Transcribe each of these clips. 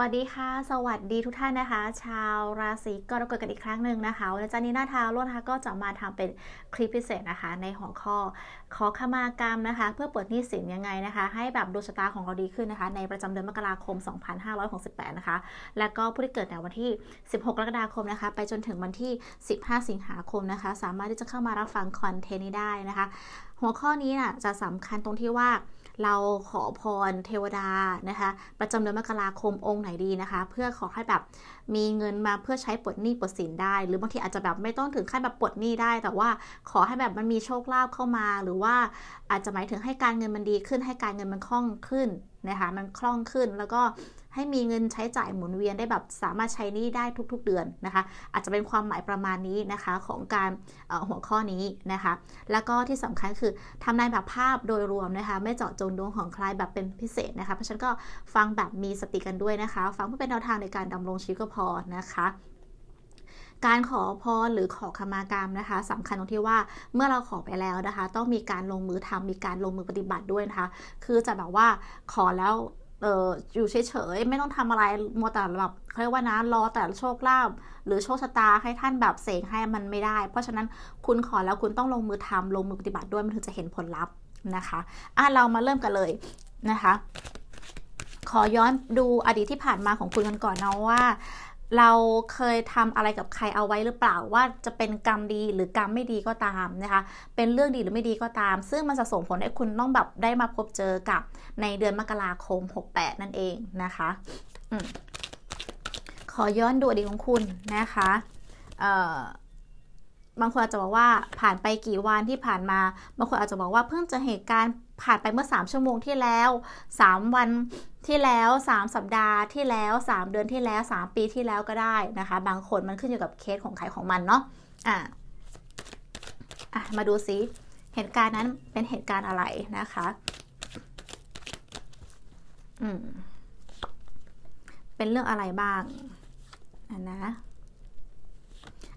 วัสดีค่ะ สวัสดีทุกท่านนะคะ ชาวราศีกรกฎกันอีกครั้งหนึ่งนะคะวันจันนี้หน้าทาวโลดนะคะก็จะมาทำเป็นคลิปพิเศษนะคะ ในหัวข้อขอขมากรรมนะคะ เพื่อปลดหนี้สินยังไงนะคะ ให้แบบดวงชะตาของเราดีขึ้นนะคะ ในประจำเดือนมกราคม 2568 นะคะ และก็ผู้ที่เกิดในวันที่ 16 กรกฎาคมนะคะ ไปจนถึงวันที่ 15 สิงหาคมนะคะ สามารถที่จะเข้ามารับฟังคอนเทนต์นี้ได้นะคะ หัวข้อนี้น่ะจะสำคัญตรงที่ว่า เราขอพรเทวดานะคะ ประจำเดือนมกราคมองค์ไหนดีนะคะ เพื่อขอให้แบบมีเงินมาเพื่อใช้ปลดหนี้ปลดสินได้ หรือบางทีอาจจะแบบไม่ต้องถึงขั้นแบบปลดหนี้ได้ แต่ว่าขอให้แบบมันมีโชคลาภเข้ามา หรือว่าอาจจะหมายถึงให้การเงินมันดีขึ้นให้การเงินมันคล่องขึ้นนะคะ มันคล่องขึ้นแล้วก็ ให้มีเงินใช้จ่ายหมุนเวียนได้แบบสามารถใช้นี้ได้ทุก ๆ เดือนนะคะ อาจจะเป็นความหมายประมาณนี้นะคะของการหัวข้อนี้นะคะ แล้วก็ที่สำคัญคือทำนายแบบภาพโดยรวมนะคะ ไม่เจาะจงดวงของใครแบบเป็นพิเศษนะคะ เพราะฉะนั้นก็ฟังแบบมีสติกันด้วยนะคะ ฟังเพื่อเป็นแนวทางในการดำรงชีวิตก็พอนะคะการขอพรหรือขอขมากรรมนะคะสำคัญตรงที่ว่าเมื่อเราขอไปแล้วนะคะ ต้องมีการลงมือทำมีการลงมือปฏิบัติด้วยนะคะ คือจะแบบว่าขอแล้ว อออยู่เฉยๆไม่ต้องทำอะไรมัวแต่แบบเขาเรียกว่านะรอแต่โชคลาภหรือโชคชะตาให้ท่านแบบเสกให้มันไม่ได้ เพราะฉะนั้นคุณขอแล้วคุณต้องลงมือทำลงมือปฏิบัติด้วยมันถึงจะเห็นผลลัพธ์นะคะอะเรามาเริ่มกันเลยนะคะ ขอย้อนดูอดีตที่ผ่านมาของคุณกันก่อนนะว่า เราเคยทำอะไรกับใครเอาไว้หรือเปล่าว่าจะเป็นกรรมดีหรือกรรมไม่ดีก็ตามนะคะ เป็นเรื่องดีหรือไม่ดีก็ตาม ซึ่งมันจะส่งผลให้คุณต้องแบบได้มาพบเจอกับในเดือนมกราคม 68 นั่นเองนะคะอขอย้อนดูอดีตของคุณนะคะบางคนอาจจะบอกว่าผ่านไปกี่วันที่ผ่านมา บางคนอาจจะบอกว่าเพิ่งจะเหตุการณ์ผ่านไปเมื่อ 3 ชั่วโมงที่แล้ว 3 วัน ที่แล้ว 3 สัปดาห์ที่แล้ว 3 เดือนที่แล้ว 3 ปีที่แล้วก็ได้นะคะ บางคนมันขึ้นอยู่กับเคสของใครของมันเนาะอะอะมาดูซิเหตุการณ์นั้นเป็นเหตุการณ์อะไรนะคะอืมเป็นเรื่องอะไรบ้างอันนะ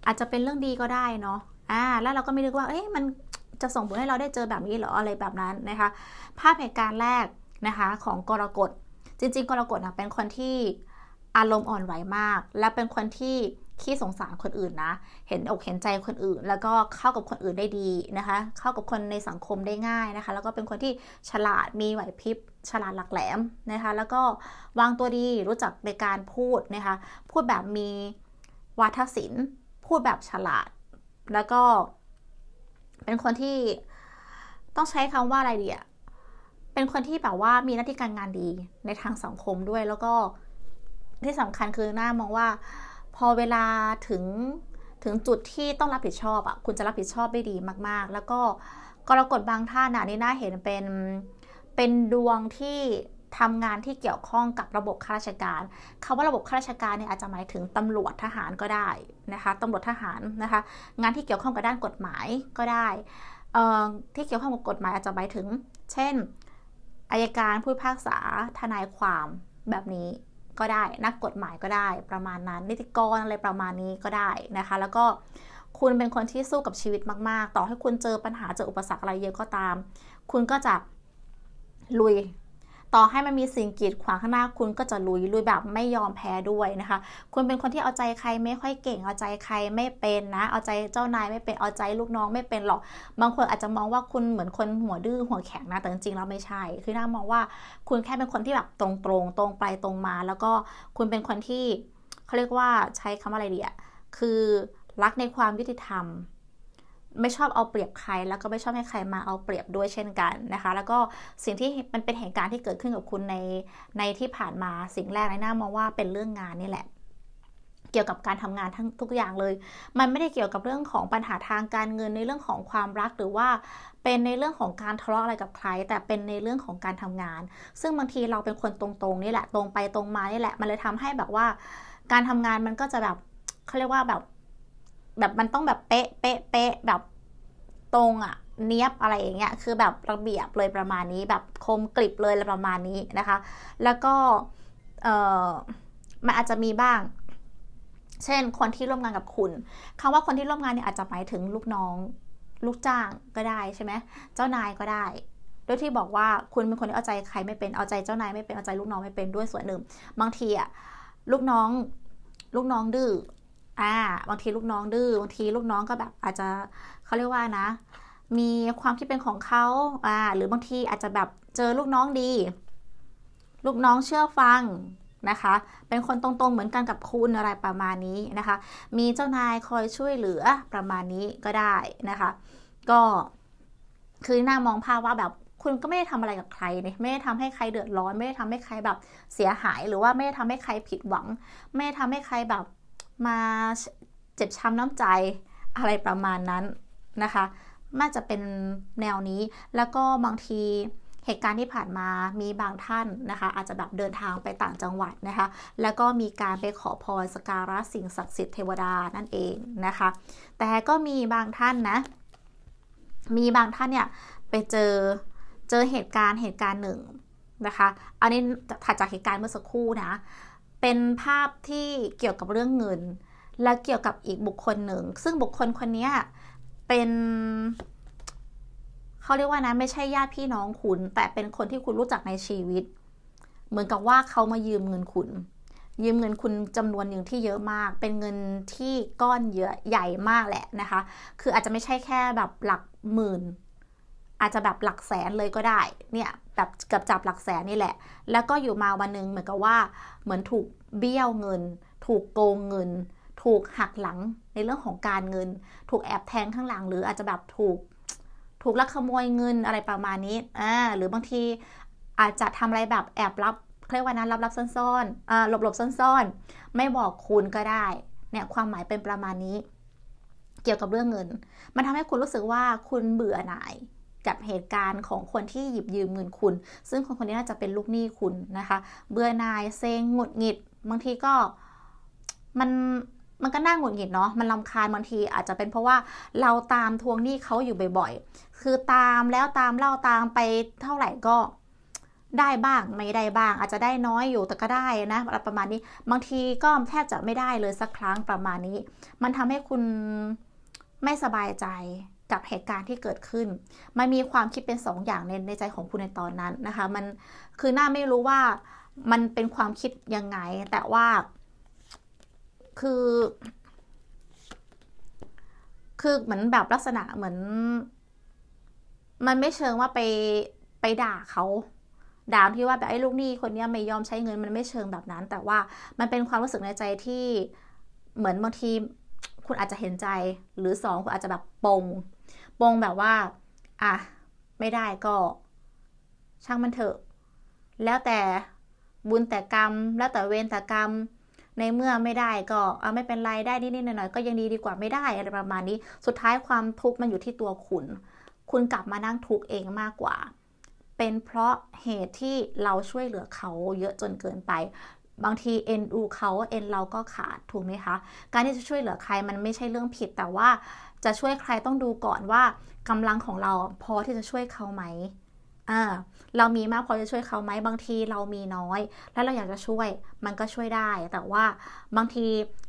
อาจจะเป็นเรื่องดีก็ได้เนาะอ่า แล้วเราก็ไม่นึกว่า เอ้ยมันจะส่งผลให้เราได้เจอแบบนี้หรออะไรแบบนั้นนะคะ ภาพเหตุการณ์แรกนะคะ ของกรกฎ จริงๆกรกฎเป็นคนที่อารมณ์อ่อนไหวมาก และเป็นคนที่ขี้สงสารคนอื่นนะ เห็นอกเห็นใจคนอื่น แล้วก็เข้ากับคนอื่นได้ดีนะคะ เข้ากับคนในสังคมได้ง่ายนะคะ แล้วก็เป็นคนที่ฉลาดมีไหวพริบ ฉลาดหลักแหลมนะคะ แล้วก็วางตัวดีรู้จักในการพูดนะคะ พูดแบบมีวาทศิลป์ พูดแบบฉลาด แล้วก็เป็นคนที่ต้องใช้คำว่าอะไรดีอะ เป็นคนที่แบบว่ามีหน้าที่การงานดีในทางสังคมด้วยแล้วก็ที่สำคัญคือหน้ามองว่า พอเวลาถึงถึงจุดที่ต้องรับผิดชอบอะคุณจะรับผิดชอบได้ดีมาก ๆ แล้วก็กรกฎบางท่านอะนี่น่าเห็นเป็นเป็นดวงที่ทำงานที่เกี่ยวข้องกับระบบข้าราชการคาว่าระบบข้าราชการเนี่ยอาจจะหมายถึงตำรวจทหารก็ได้นะคะตำรวจทหารนะคะ งานที่เกี่ยวข้องกับด้านกฎหมายก็ได้ที่เกี่ยวข้องกับกฎหมายอาจจะหมายถึง เช่น อายการผู้พิพากษาทนายความแบบนี้ก็ได้ นักกฎหมายก็ได้ ประมาณนั้น นิติกรอะไรประมาณนี้ก็ได้นะคะ แล้วก็คุณเป็นคนที่สู้กับชีวิตมาก ๆ ต่อให้คุณเจอปัญหาเจออุปสรรคอะไรเยอะก็ตาม คุณก็จะลุย ต่อให้มันมีสิ่งกีดขวางข้างหน้าคุณก็จะลุยลุยแบบไม่ยอมแพ้ด้วยนะคะ คุณเป็นคนที่เอาใจใครไม่ค่อยเก่งเอาใจใครไม่เป็นนะ เอาใจเจ้านายไม่เป็นเอาใจลูกน้องไม่เป็นหรอก บางคนอาจจะมองว่าคุณเหมือนคนหัวดื้อหัวแข็งนะแต่จริงๆแล้วไม่ใช่ คือน่ามองว่าคุณแค่เป็นคนที่แบบตรงๆตรงไปตรงมา แล้วก็คุณเป็นคนที่เขาเรียกว่าใช้คำอะไรดีอะคือรักในความยุติธรรม ไม่ชอบเอาเปรียบใคร แล้วก็ไม่ชอบให้ใครมาเอาเปรียบด้วยเช่นกันนะคะ แล้วก็สิ่งที่มันเป็นเหตุการณ์ที่เกิดขึ้นกับคุณในในที่ผ่านมาสิ่งแรกในหน้ามองว่าเป็นเรื่องงานนี่แหละ เกี่ยวกับการทำงานทั้งทุกอย่างเลย มันไม่ได้เกี่ยวกับเรื่องของปัญหาทางการเงินในเรื่องของความรักหรือว่าเป็นในเรื่องของการทะเลาะอะไรกับใคร แต่เป็นในเรื่องของการทำงาน ซึ่งบางทีเราเป็นคนตรงๆนี่แหละตรงไปตรงมานี่แหละ มันเลยทำให้แบบว่า การทำงานมันก็จะแบบเขาเรียกว่าแบบ แบบมันต้องแบบเป๊ะเป๊ะเป๊ะแบบตรงอะเนี้ยบอะไรอย่างเงี้ยคือแบบระเบียบเลยประมาณนี้ แบบคมกริบเลยประมาณนี้นะคะ แล้วก็เออมันอาจจะมีบ้าง เช่นคนที่ร่วมงานกับคุณคำว่าคนที่ร่วมงานเนี่ยอาจจะหมายถึงลูกน้อง ลูกจ้างก็ได้ใช่ไหมเจ้านายก็ได้ด้วยที่บอกว่าคุณเป็นคนที่เอาใจใครไม่เป็นเอาใจเจ้านายไม่เป็นเอาใจลูกน้องไม่เป็นด้วยส่วนหนึ่ง บางทีอะลูกน้องลูกน้องดื้อ อ่า บางทีลูกน้องดื้อบางทีลูกน้องก็แบบอาจจะเขาเรียกว่านะ มีความคิดเป็นของเขาอ่า หรือบางทีอาจจะแบบเจอลูกน้องดี ลูกน้องเชื่อฟังนะคะ เป็นคนตรงๆเหมือนกันกับคุณอะไรประมาณนี้นะคะ มีเจ้านายคอยช่วยเหลือประมาณนี้ก็ได้นะคะ ก็คือหน้ามองภาพว่าแบบคุณก็ไม่ได้ทำอะไรกับใครเนี่ยไม่ได้ทำให้ใครเดือดร้อน ไม่ได้ทำให้ใครแบบเสียหาย หรือว่าไม่ได้ทำให้ใครผิดหวัง ไม่ได้ทำให้ใครแบบ มาเจ็บช้ำน้ำใจอะไรประมาณนั้นนะคะน่าจะเป็นแนวนี้แล้วก็บางทีเหตุการณ์ที่ผ่านมามีบางท่านนะคะ อาจจะแบบเดินทางไปต่างจังหวัดนะคะ แล้วก็มีการไปขอพรสกการะสิ่งศักดิ์สิทธิ์เทวดานั่นเองนะคะ แต่ก็มีบางท่านนะ มีบางท่านเนี่ยไปเจอเจอเหตุการณ์เหตุการณ์หนึ่งนะคะ อันนี้ถัดจากเหตุการณ์เมื่อสักครู่นะ เป็นภาพที่เกี่ยวกับเรื่องเงิน และเกี่ยวกับอีกบุคคลหนึ่ง ซึ่งบุคคลคนนี้เป็นเขาเรียกว่านะไม่ใช่ญาติพี่น้องคุณ แต่เป็นคนที่คุณรู้จักในชีวิต เหมือนกับว่าเขามายืมเงินคุณ ยืมเงินคุณจำนวนหนึ่งที่เยอะมาก เป็นเงินที่ก้อนเยอะใหญ่มากแหละนะคะ คืออาจจะไม่ใช่แค่แบบหลักหมื่น อาจจะแบบหลักแสนเลยก็ได้ เนี่ย แบบเกับจับหลักแสนนี่แหละ แล้วก็อยู่มาวันหนึ่งเหมือนกับว่า เหมือนถูกเบี้ยวเงิน ถูกโกงเงิน ถูกหักหลังในเรื่องของการเงิน ถูกแอบแทงข้างหลัง หรืออาจจะแบบถูก ถูกลักขโมยเงินอะไรประมาณนี้อ่าหรือบางทีอาจจะทำอะไรแบบแอบรับเรียกว่านั้นรับรับซ่อนๆอ่าหลบหลบซ่อนๆ ไม่บอกคุณก็ได้ เนี่ยความหมายเป็นประมาณนี้ เกี่ยวกับเรื่องเงิน มันทำให้คุณรู้สึกว่าคุณเบื่อหน่าย กับเหตุการณ์ของคนที่หยิบยืมเงินคุณ ซึ่งคนคนนี้น่าจะเป็นลูกหนี้คุณนะคะ เบื่อหน่ายเซ็งหงุดหงิด บางทีก็มันมันก็น่าหงุดหงิดเนาะ มันลำคาญบางทีอาจจะเป็นเพราะว่าเราตามทวงหนี้เขาอยู่บ่อยๆ คือตามแล้วตามเล่าตามไปเท่าไหร่ก็ได้บ้างไม่ได้บ้าง อาจจะได้น้อยอยู่แต่ก็ได้นะประมาณนี้บางทีก็แทบจะไม่ได้เลยสักครั้งประมาณนี้ มันทำให้คุณไม่สบายใจ กับเหตุการณ์ที่เกิดขึ้น มันมีความคิดเป็นสองอย่างในในใจของคุณในตอนนั้นนะคะ มันคือหน้าไม่รู้ว่ามันเป็นความคิดยังไง แต่ว่า คือ คือเหมือนแบบลักษณะเหมือน มันไม่เชิงว่าไปไปด่าเขาด่าที่ว่าแบบไอ้ลูกหนี้คนนี้ไม่ยอมใช้เงินมันไม่เชิงแบบนั้น แต่ว่ามันเป็นความรู้สึกในใจที่เหมือนบางทีคุณอาจจะเห็นใจ หรือสองคุณอาจจะแบบปง ปงแบบว่า อะ ไม่ได้ก็ ช่างมันเถอะ แล้วแต่บุญแต่กรรม แล้วแต่เวรแต่กรรม ในเมื่อไม่ได้ก็เอาไม่เป็นไรได้นิดๆหน่อยๆก็ยังดีดีกว่าไม่ได้อะไรประมาณนี้ สุดท้ายความทุกข์มันอยู่ที่ตัวคุณ คุณกลับมานั่งทุกข์เองมากกว่า เป็นเพราะเหตุที่เราช่วยเหลือเขาเยอะจนเกินไปบางทีเอ็นดูเขาเอ็นเราก็ขาดถูกไหมคะ การที่จะช่วยเหลือใครมันไม่ใช่เรื่องผิดแต่ว่า จะช่วยใครต้องดูก่อนว่ากำลังของเราพอที่จะช่วยเขาไหมอ่าเรามีมากพอจะช่วยเขาไหมบางทีเรามีน้อย แล้วเราอยากจะช่วยมันก็ช่วยได้ แต่ว่าบางที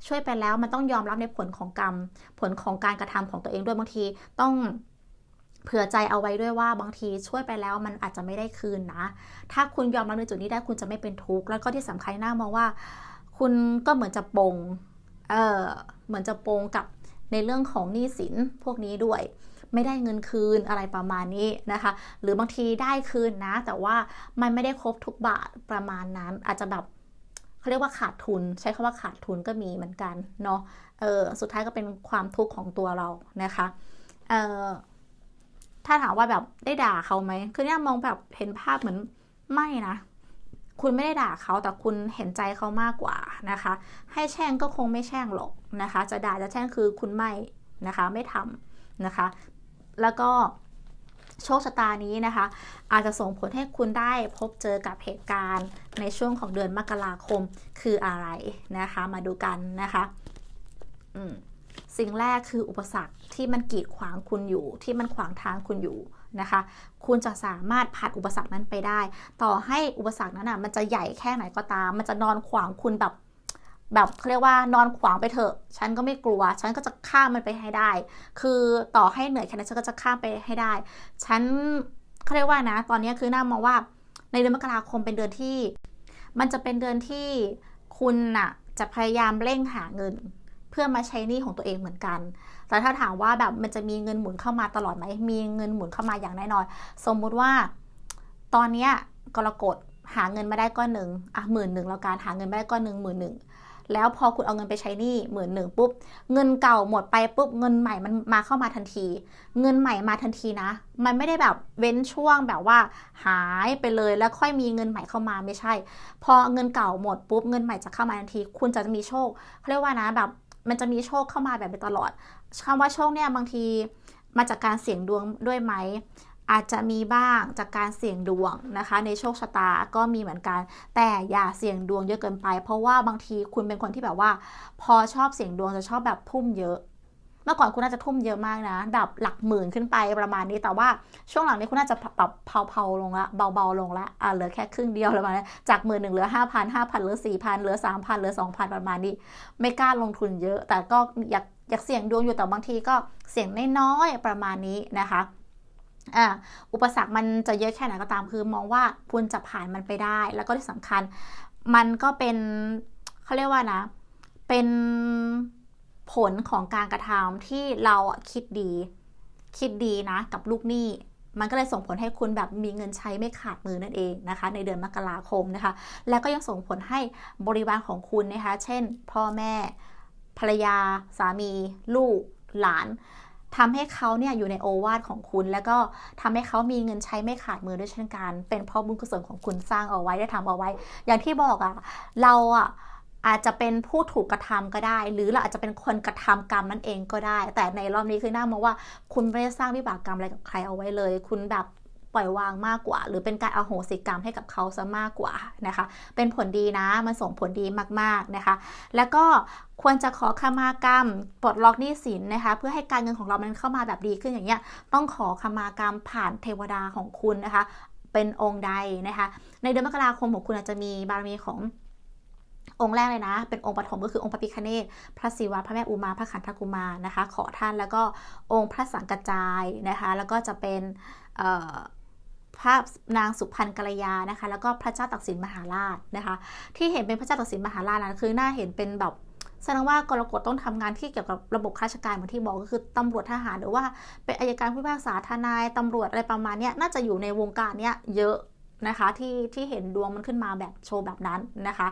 ช่วยไปแล้วมันต้องยอมรับในผลของกรรม ผลของการกระทำของตัวเองด้วยบางทีต้องเผื่อใจเอาไว้ด้วยว่าบางทีช่วยไปแล้วมันอาจจะไม่ได้คืนนะ ถ้าคุณยอมรับในจุดนี้ได้คุณจะไม่เป็นทุกข์ แล้วก็ที่สำคัญหน้ามองว่า คุณก็เหมือนจะปง เออเหมือนจะปงกับ ในเรื่องของหนี้สินพวกนี้ด้วย ไม่ได้เงินคืนอะไรประมาณนี้นะคะ หรือบางทีได้คืนนะ แต่ว่ามันไม่ได้ครบทุกบาทประมาณนั้น อาจจะแบบเขาเรียกว่าขาดทุน ใช้คำว่าขาดทุนก็มีเหมือนกันเนาะเออสุดท้ายก็เป็นความทุกข์ของตัวเรานะคะเออถ้าถามว่าแบบได้ด่าเขาไหมคือเนี่ยมองแบบเห็นภาพเหมือนไม่นะ คุณไม่ได้ด่าเขาแต่คุณเห็นใจเขามากกว่านะคะ ให้แช่งก็คงไม่แช่งหรอกนะคะ จะด่าจะแช่งคือคุณไม่นะคะไม่ทำนะคะ แล้วก็โชคชะตานี้นะคะ อาจจะส่งผลให้คุณได้พบเจอกับเหตุการณ์ในช่วงของเดือนมกราคมคืออะไรนะคะ มาดูกันนะคะสิ่งแรกคืออุปสรรคที่มันกีดขวางคุณอยู่ ที่มันขวางทางคุณอยู่ นะคะ คุณจะสามารถผ่านอุปสรรคนั้นไปได้ ต่อให้อุปสรรคนั้นอะมันจะใหญ่แค่ไหนก็ตาม มันจะนอนขวางคุณแบบแบบเขาเรียกว่านอนขวางไปเถอะ ฉันก็ไม่กลัว ฉันก็จะข้ามมันไปให้ได้ คือต่อให้เหนื่อยแค่ไหนฉันก็จะข้ามไปให้ได้ ฉันเขาเรียกว่านะ ตอนนี้คือน่ามองว่าในเดือนมกราคมเป็นเดือนที่ มันจะเป็นเดือนที่คุณน่ะจะพยายามเร่งหาเงิน เพื่อมาใช้หนี้ของตัวเองเหมือนกัน แต่ถ้าถามว่าแบบมันจะมีเงินหมุนเข้ามาตลอดไหม มีเงินหมุนเข้ามาอย่างแน่นอน สมมุติว่า ตอนเนี้ยกรกฎหาเงินมาได้ก้อนหนึ่งอะหมื่นหนึ่งแล้วการหาเงินมาได้ก้อนหนึ่งหมื่นหนึ่งแล้วพอคุณเอาเงินไปใช้หนี้หมื่นหนึ่งปุ๊บ เงินเก่าหมดไปปุ๊บเงินใหม่มันมาเข้ามาทันที เงินใหม่มาทันทีนะ มันไม่ได้แบบเว้นช่วงแบบว่า หายไปเลยแล้วค่อยมีเงินใหม่เข้ามาไม่ใช่ พอเงินเก่าหมดปุ๊บเงินใหม่จะเข้ามาทันที คุณจะมีโชคเขาเรียกว่านะแบบ มันจะมีโชคเข้ามาแบบไปตลอดคำว่าโชคเนี่ยบางทีมาจากการเสี่ยงดวงด้วยไหมอาจจะมีบ้างจากการเสี่ยงดวงนะคะ ในโชคชะตาก็มีเหมือนกัน แต่อย่าเสี่ยงดวงเยอะเกินไป เพราะว่าบางทีคุณเป็นคนที่แบบว่า พอชอบเสี่ยงดวงจะชอบแบบพุ่มเยอะ เมื่อก่อนคุณน่าจะทุ่มเยอะมากนะแบบหลักหมื่นขึ้นไปประมาณนี้ แต่ว่าช่วงหลังนี้คุณน่าจะปรับเผาๆลงละ เบาๆลงละอ่าเหลือแค่ครึ่งเดียวประมาณนี้จากหมื่นหนึ่งเหลือห้าพันห้าพันเหลือสี่พันเหลือสามพันเหลือสองพันประมาณนี้ ไม่กล้าลงทุนเยอะ แต่ก็อยากอยากเสี่ยงดวงอยู่ แต่บางทีก็เสี่ยงน้อยๆประมาณนี้นะคะอ่าอุปสรรคมันจะเยอะแค่ไหนก็ตามคือมองว่าคุณจะผ่านมันไปได้ แล้วก็ที่สำคัญ มันก็เป็นเขาเรียกว่านะ เป็น ผลของการกระทำที่เราคิดดี คิดดีนะ กับลูกหนี้ มันก็เลยส่งผลให้คุณแบบมีเงินใช้ไม่ขาดมือนั่นเองนะคะ ในเดือนมกราคมนะคะ แล้วก็ยังส่งผลให้บริวารของคุณนะคะ เช่น พ่อแม่ ภรรยา สามี ลูก หลานทำให้เขาเนี่ยอยู่ในโอวาทของคุณ แล้วก็ทำให้เขามีเงินใช้ไม่ขาดมือด้วยเช่นกัน เป็นเพราะบุญกุศลของคุณสร้างเอาไว้ได้ทำเอาไว้ อย่างที่บอกอะ่ะ เราอะ่ะ อาจจะเป็นผู้ถูกกระทำก็ได้ หรือเราอาจจะเป็นคนกระทำกรรมนั่นเองก็ได้ แต่ในรอบนี้คือน่ามองว่าคุณไม่ได้สร้างวิบากกรรมอะไรกับใครเอาไว้เลย คุณแบบปล่อยวางมากกว่า หรือเป็นการเอาโหสิกรรมให้กับเขาซะมากกว่านะคะ เป็นผลดีนะ มันส่งผลดีมากๆนะคะ แล้วก็ควรจะขอขมากรรมปลดล็อกหนี้สินนะคะ เพื่อให้การเงินของเรามันเข้ามาแบบดีขึ้นอย่างเงี้ย ต้องขอขมากรรมผ่านเทวดาของคุณนะคะ เป็นองค์ใดนะคะ ในเดือนมกราคมของคุณอาจจะมีบารมีของ องค์แรกเลยนะ เป็นองค์ปฐมก็คือองค์พระพิคเนตพระศิวะพระแม่อุมาพระขันธกุมารนะคะ ขอท่านแล้วก็องค์พระสังกจายนะคะ แล้วก็จะเป็นพระนางสุพรรณกัลยานะคะ แล้วก็พระเจ้าตักสินมหาราชนะคะ ที่เห็นเป็นพระเจ้าตักสินมหาราชนะคือหน้าเห็นเป็นแบบแสดงว่ากรกฎต้องทำงานที่เกี่ยวกับระบบราชการเหมือนที่บอกก็คือตำรวจทหารหรือว่าเป็นอายการผู้พิพากษาทนายตำรวจอะไรประมาณนี้น่าจะอยู่ในวงการเนี้ยเยอะ นะคะที่ที่เห็นดวงมันขึ้นมาแบบโชว์แบบนั้นนะคะ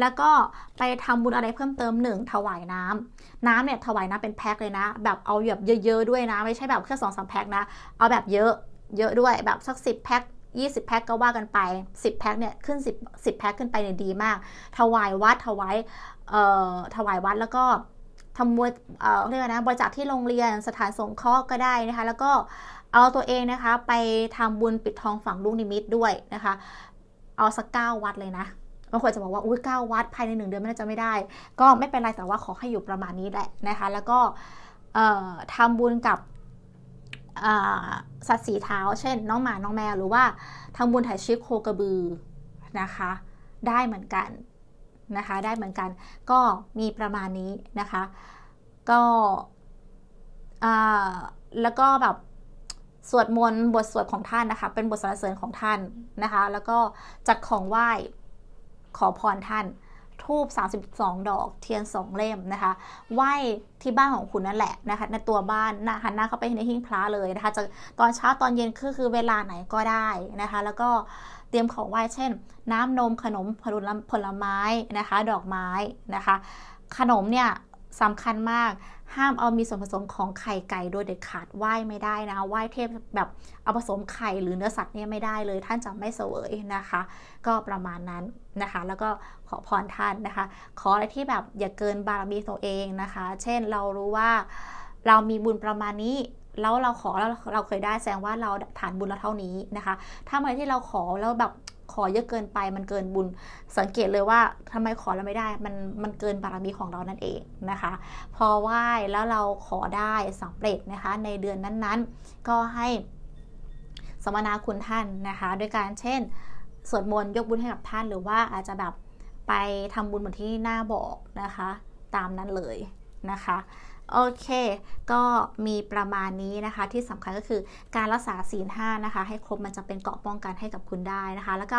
แล้วก็ไปทำบุญอะไรเพิ่มเติมหนึ่งถวายน้ำน้ำเนี่ยถวายน้ำเป็นแพ็คเลยนะ แบบเอาแบบเยอะๆด้วยนะ ไม่ใช่แบบแค่สองสามแพ็คนะ เอาแบบเยอะเยอะด้วยแบบสักสิบแพ็ค20 แพ็คก็ว่ากันไป 10 แพ็คเนี่ยขึ้น 10 10แพ็คขึ้นไปเนี่ยดีมาก ถวายวัดถวายเอ่อถวายวัดแล้วก็ทำบุญเอ่อเรียกนะบริจาคที่โรงเรียนสถานสงเคราะห์ก็ได้นะคะ แล้วก็ เอาตัวเองนะคะไปทำบุญปิดทองฝังลูกนิมิตด้วยนะคะ เอาสักเก้าวัดเลยนะบางคนจะบอกว่าอุ้ยเก้าวัดภายในหนึ่งเดือนไม่น่าจะไม่ได้ ก็ไม่เป็นไรแต่ว่าขอให้อยู่ประมาณนี้แหละนะคะ แล้วก็ทำบุญกับสัตว์สีเท้า เช่น น้องหมาน้องแมวหรือว่าทำบุญถ่ายชีพโคกระบือนะคะ ได้เหมือนกันนะคะ ได้เหมือนกัน ก็มีประมาณนี้นะคะ ก็แล้วก็แบบ สวดมนต์บทสวดของท่านนะคะ เป็นบทสรรเสริญของท่านนะคะ แล้วก็จัดของไหว้ขอพรท่านทูบ32 ดอกเทียน 2 เล่มนะคะ ไหว้ที่บ้านของคุณนั่นแหละนะคะ ในตัวบ้านนะหันหน้าเข้าไปในหิ้งพระเลยนะคะจะตอนเช้าตอนเย็นคือคือเวลาไหนก็ได้นะคะ แล้วก็เตรียมของไหว้เช่น น้ำนมขนมผลผลไม้นะคะ ดอกไม้นะคะ ขนมเนี่ย สำคัญมาก ห้ามเอามีส่วนผสมของไข่ไก่โดยเด็ดขาดไหว้ไม่ได้นะไหว้เทพแบบเอาผสมไข่หรือเนื้อสัตว์เนี่ยไม่ได้เลย ท่านจะไม่เสวยนะคะ ก็ประมาณนั้นนะคะ แล้วก็ขอพรท่านนะคะ ขออะไรที่แบบอย่าเกินบารมีตัวเองนะคะ เช่นเรารู้ว่าเรามีบุญประมาณนี้แล้วเราขอแล้วเราเคยได้แสดงว่าเราฐานบุญเราเท่านี้นะคะ ถ้าเมื่อที่เราขอแล้วแบบ ขอเยอะเกินไปมันเกินบุญ สังเกตเลยว่าทำไมขอแล้วไม่ได้ มันมันเกินบารมีของเรานั่นเองนะคะ พอไหว้แล้วเราขอได้สำเร็จนะคะ ในเดือนนั้นๆ ก็ให้สมนาคุณท่านนะคะ โดยการเช่นสวดมนต์ยกบุญให้กับท่านหรือว่าอาจจะแบบไปทำบุญเหมือนที่หน้าบอกนะคะ ตามนั้นเลยนะคะ โอเค ก็มีประมาณนี้นะคะ ที่สำคัญก็คือการรักษาศีลห้านะคะ ให้ครบมันจะเป็นเกราะป้องกันให้กับคุณได้นะคะ แล้วก็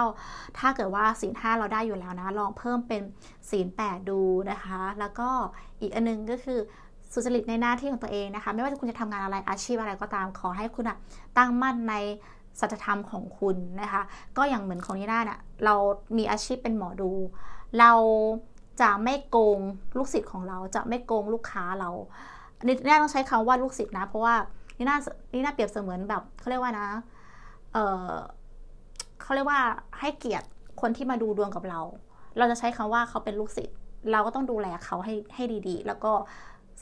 ถ้าเกิดว่าศีลห้าเราได้อยู่แล้วนะ ลองเพิ่มเป็นศีลแปดดูนะคะ แล้วก็อีกอันนึงก็คือสุจริตในหน้าที่ของตัวเองนะคะ ไม่ว่าคุณจะทำงานอะไรอาชีพอะไรก็ตามขอให้คุณอะตั้งมั่นในสัจธรรมของคุณนะคะ ก็อย่างเหมือนของนิด้าเนี่ยเรามีอาชีพเป็นหมอดู เรา จะไม่โกงลูกศิษย์ของเราจะไม่โกงลูกค้าเรานี่น่าต้องใช้คำว่าลูกศิษย์นะ เพราะว่านี่น่านี่น่าเปรียบเสมือนแบบเขาเรียกว่านะ เออเขาเรียกว่าให้เกียรติคนที่มาดูดวงกับเรา เราจะใช้คำว่าเขาเป็นลูกศิษย์เราก็ต้องดูแลเขาให้ให้ดีๆ แล้วก็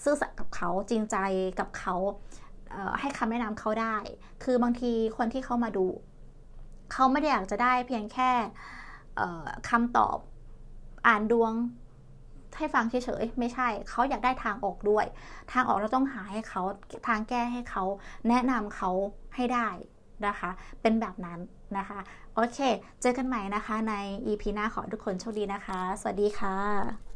ซื่อสัตย์กับเขาจริงใจกับเขาเให้คำแนะนำเขาได้ คือบางทีคนที่เขามาดู เขาไม่ได้อยากจะได้เพียงแค่เอ่อคำตอบอ่านดวง ให้ฟังเฉยๆไม่ใช่ เขาอยากได้ทางออกด้วย ทางออกเราต้องหาให้เขาทางแก้ให้เขาแนะนำเขาให้ได้นะคะ เป็นแบบนั้นนะคะ โอเค เจอกันใหม่นะคะใน EP หน้าขอทุกคนโชคดีนะคะ สวัสดีค่ะ